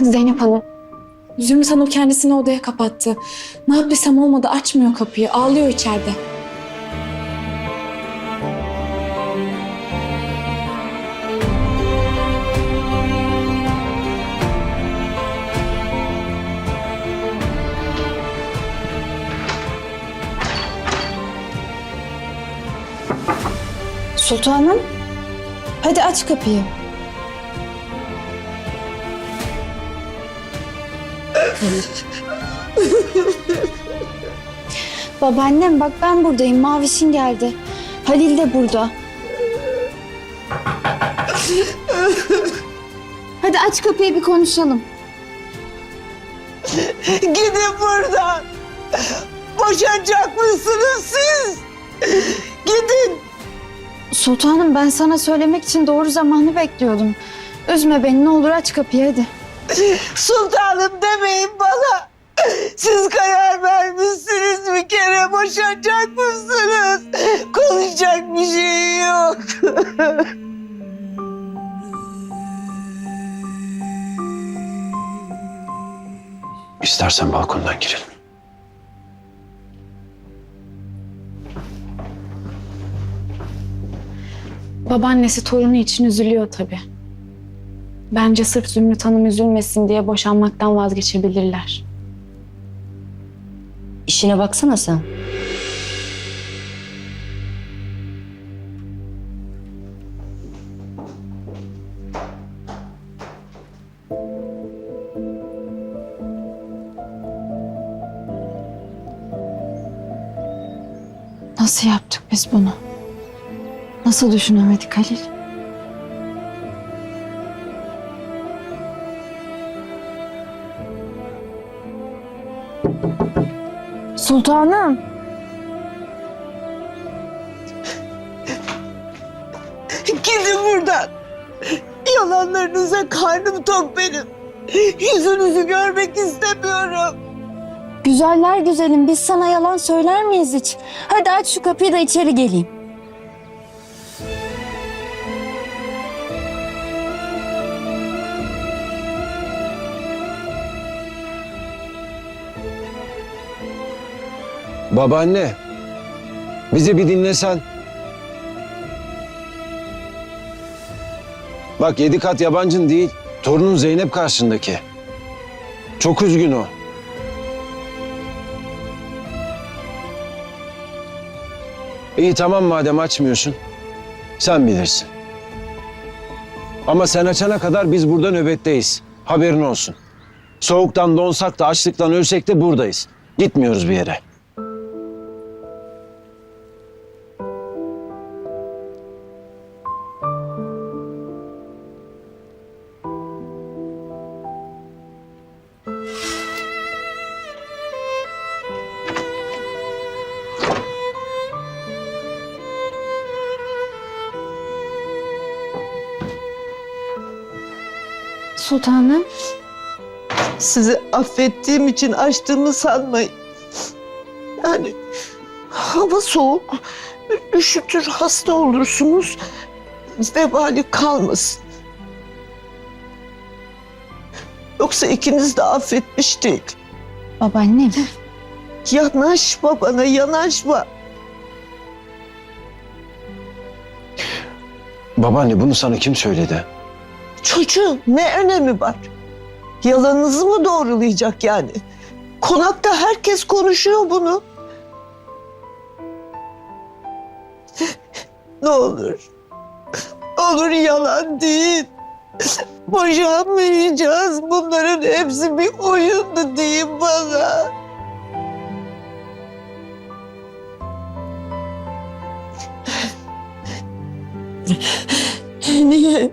Zeynep Hanım. Zümrüt Hanım kendisini odaya kapattı. Ne yaptıysam olmadı açmıyor kapıyı. Ağlıyor içeride. Sultanım, hadi aç kapıyı. Babaannem bak ben buradayım. Mavişin geldi. Halil de burada. Hadi aç kapıyı bir konuşalım. Gidin buradan. Boşanacak mısınız siz? Gidin. Sultanım ben sana söylemek için doğru zamanı bekliyordum. Üzme beni ne olur aç kapıyı hadi. Sultanım demeyin bana. Siz karar vermişsiniz bir kere boşanacak mısınız? Konuşacak bir şey yok. İstersen balkondan girelim. Babaannesi torunu için üzülüyor tabii. Bence sırf Zümrüt Hanım üzülmesin diye boşanmaktan vazgeçebilirler. İşine baksana sen. Nasıl yaptık biz bunu? Nasıl düşünemedik Halil? Sultanım. Gidin buradan. Yalanlarınıza karnım tok benim. Yüzünüzü görmek istemiyorum. Güzeller güzelim biz sana yalan söyler miyiz hiç? Hadi aç şu kapıyı da içeri geleyim. Babaanne, bizi bir dinlesen. Bak yedi kat yabancın değil, torunun Zeynep karşındaki. Çok üzgün o. İyi tamam madem açmıyorsun. Sen bilirsin. Ama sen açana kadar biz burada nöbetteyiz. Haberin olsun. Soğuktan donsak da açlıktan ölsek de buradayız. Gitmiyoruz bir yere. Sultanım. Sizi affettiğim için açtığımı sanmayın. Yani hava soğuk, üşütür, hasta olursunuz. Vebali kalmasın. Yoksa ikiniz de affetmiş değil. Babaannem. Yanaşma bana, yanaşma. Babaanne bunu sana kim söyledi? Çocuğum ne önemi var? Yalanınızı mı doğrulayacak yani? Konakta herkes konuşuyor bunu. ne olur. Olur yalan değil. Boşanmayacağız. Bunların hepsi bir oyundu deyin bana. Niye?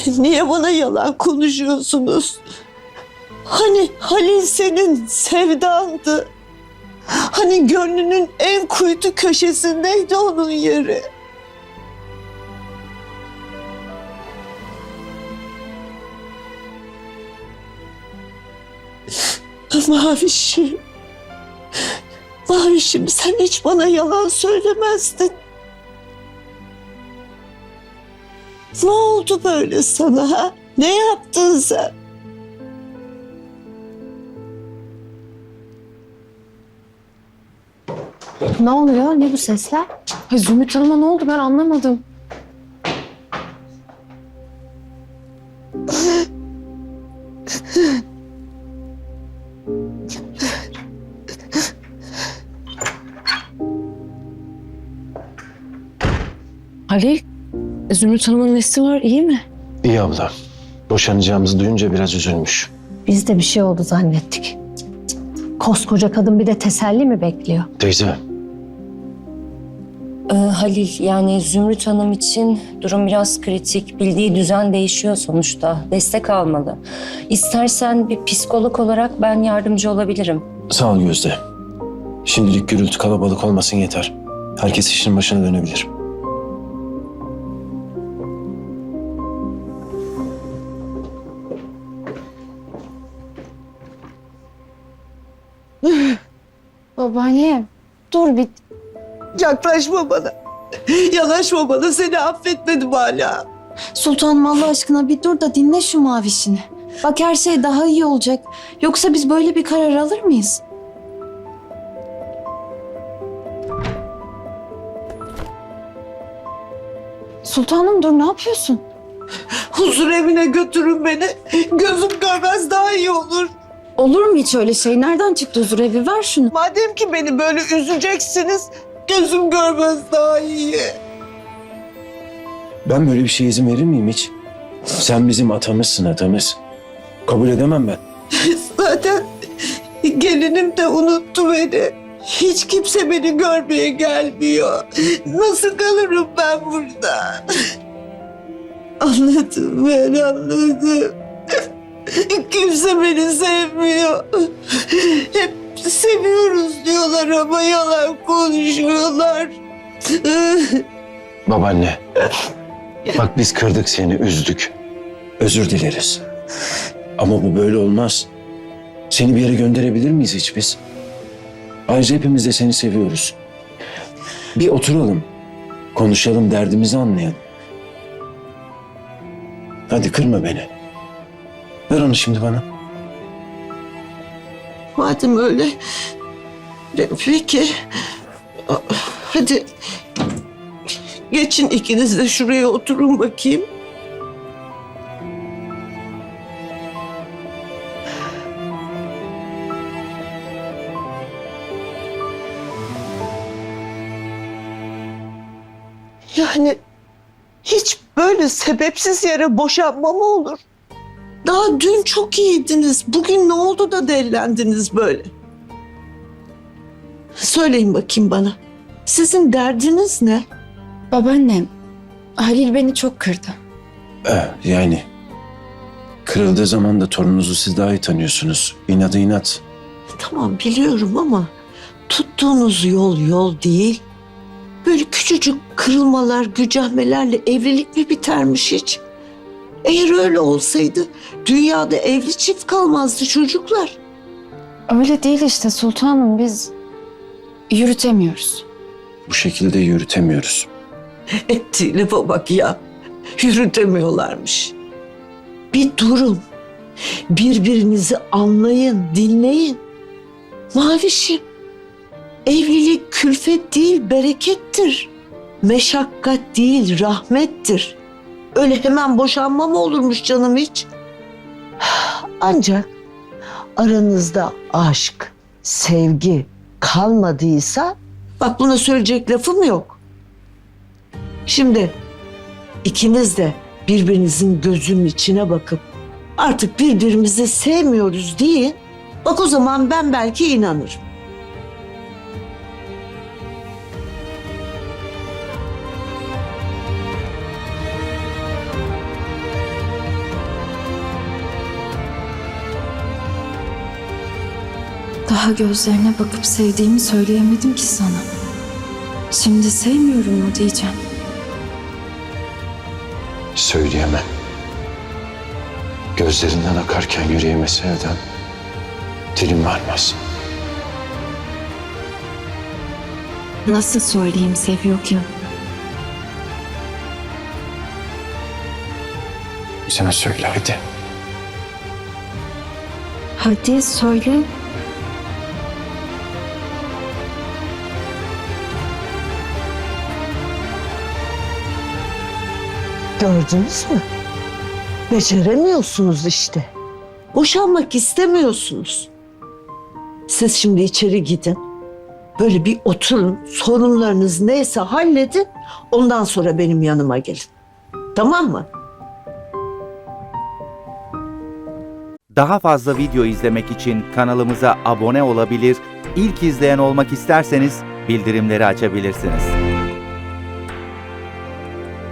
Niye bana yalan konuşuyorsunuz? Hani Halil senin sevdandı. Hani gönlünün en kuytu köşesindeydi onun yeri. Mavişim. Mavişim sen hiç bana yalan söylemezdin. Ne oldu böyle sana? Ha? Ne yaptın sen? Ne oluyor? Ne bu sesler? Ay Zümrüt Hanım'a ne oldu ben anlamadım. Ali Halil, Zümrüt Hanım'ın nesi var iyi mi? İyi abla. Boşanacağımızı duyunca biraz üzülmüş. Biz de bir şey oldu zannettik. Koskoca kadın bir de teselli mi bekliyor? Teyze, Ee, Halil yani Zümrüt Hanım için durum biraz kritik. Bildiği düzen değişiyor sonuçta. Destek almalı. İstersen bir psikolog olarak ben yardımcı olabilirim. sağ ol Gözde. Şimdilik gürültü kalabalık olmasın yeter. Herkes işinin başına dönebilir. Babaanne dur bir Yaklaşma bana. Yanaşma bana seni affetmedim hala. Sultanım Allah aşkına bir dur da dinle şu mavişini. Bak her şey daha iyi olacak. Yoksa biz böyle bir karar alır mıyız? Sultanım dur ne yapıyorsun? Huzur evine götürün beni. Gözüm görmez daha iyi olur. Olur mu hiç öyle şey? Nereden çıktı huzur evi? Ver şunu. Madem ki beni böyle üzeceksiniz, gözüm görmez daha iyi. Ben böyle bir şeye izin verir miyim hiç? Sen bizim atamızsın atamız. Kabul edemem ben. Zaten gelinim de unuttu beni. Hiç kimse beni görmeye gelmiyor. Nasıl kalırım ben burada? Anladım ben anladım. Kimse beni sevmiyor. Hep seviyoruz diyorlar ama yalan konuşuyorlar. Babaanne. Bak biz kırdık seni, üzdük. Özür dileriz. Ama bu böyle olmaz. Seni bir yere gönderebilir miyiz hiç biz? Ayrıca hepimiz de seni seviyoruz. Bir oturalım. Konuşalım, derdimizi anlayalım. Hadi kırma beni. Ver onu şimdi bana. Madem öyle, peki hadi geçin ikiniz de şuraya oturun bakayım. Yani hiç böyle sebepsiz yere boşanma mı olur? Daha dün çok iyiydiniz. Bugün ne oldu da dellendiniz böyle? Söyleyin bakayım bana. Sizin derdiniz ne? Babaannem, Halil beni çok kırdı. Eh, yani kırıldığı zaman da torununuzu siz daha iyi tanıyorsunuz. İnadı inat. Tamam biliyorum ama tuttuğunuz yol yol değil. Böyle küçücük kırılmalar, gücenmelerle evlilik mi bitermiş hiç? Eğer öyle olsaydı dünyada evli çift kalmazdı çocuklar. Öyle değil işte sultanım biz yürütemiyoruz. Bu şekilde yürütemiyoruz. Ettiği lafa bak ya. Yürütemiyorlarmış. Bir durun. Birbirinizi anlayın, dinleyin. Mavişim, evlilik külfet değil, berekettir. Meşakkat değil, rahmettir. Öyle hemen boşanma mı olurmuş canım hiç? Ancak aranızda aşk, sevgi kalmadıysa bak buna söyleyecek lafım yok. Şimdi ikiniz de birbirinizin gözünün içine bakıp artık birbirimizi sevmiyoruz deyin. Bak o zaman ben belki inanırım. Daha gözlerine bakıp sevdiğimi söyleyemedim ki sana. Şimdi sevmiyorum mu diyeceğim. Söyleyemem. Gözlerinden akarken yüreğime sevdam. Dilim varmaz. Nasıl söyleyeyim seviyorken? Sen söyle hadi. Hadi söyle. Gördünüz mü? Beceremiyorsunuz işte. Boşanmak istemiyorsunuz. Siz şimdi içeri gidin. Böyle bir oturun. Sorunlarınız neyse halledin. Ondan sonra benim yanıma gelin. Tamam mı? Daha fazla video izlemek için kanalımıza abone olabilir, ilk izleyen olmak isterseniz bildirimleri açabilirsiniz.